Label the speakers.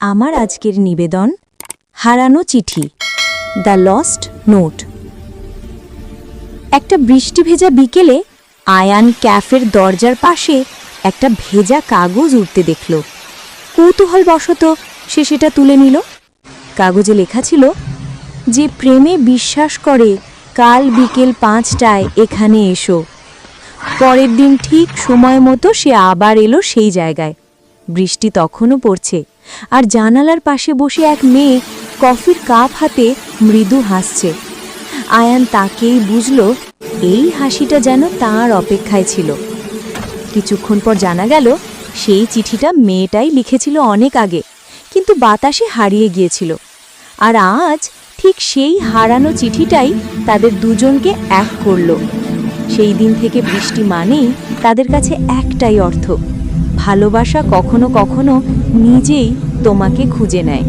Speaker 1: আমার আজকের নিবেদন, হারানো চিঠি, দ্য লস্ট নোট। একটা বৃষ্টি ভেজা বিকেলে আয়ান ক্যাফের দরজার পাশে একটা ভেজা কাগজ উঠতে দেখল। কৌতূহল বশত সে সেটা তুলে নিল। কাগজে লেখা ছিল, যে প্রেমে বিশ্বাস করে, কাল বিকেল পাঁচটায় এখানে এসো। পরের দিন ঠিক সময় মতো সে আবার এলো সেই জায়গায়। বৃষ্টি তখনও পড়ছে। আর জানালার পাশে বসে এক মেয়ে কফির কাপ হাতে মৃদু হাসছে। আয়ান তাকেই বুঝল, এই হাসিটা যেন তার অপেক্ষায় ছিল। কিছুক্ষণ পর জানা গেল, সেই চিঠিটা মেয়েটাই লিখেছিল অনেক আগে, কিন্তু বাতাসে হারিয়ে গিয়েছিল। আর আজ ঠিক সেই হারানো চিঠিটাই তাদের দুজনকে এক করল। সেই দিন থেকে বৃষ্টি মানেই তাদের কাছে একটাই অর্থ। ভালোবাসা কখনো কখনো নিজেই তোমাকে খুঁজে নেয়।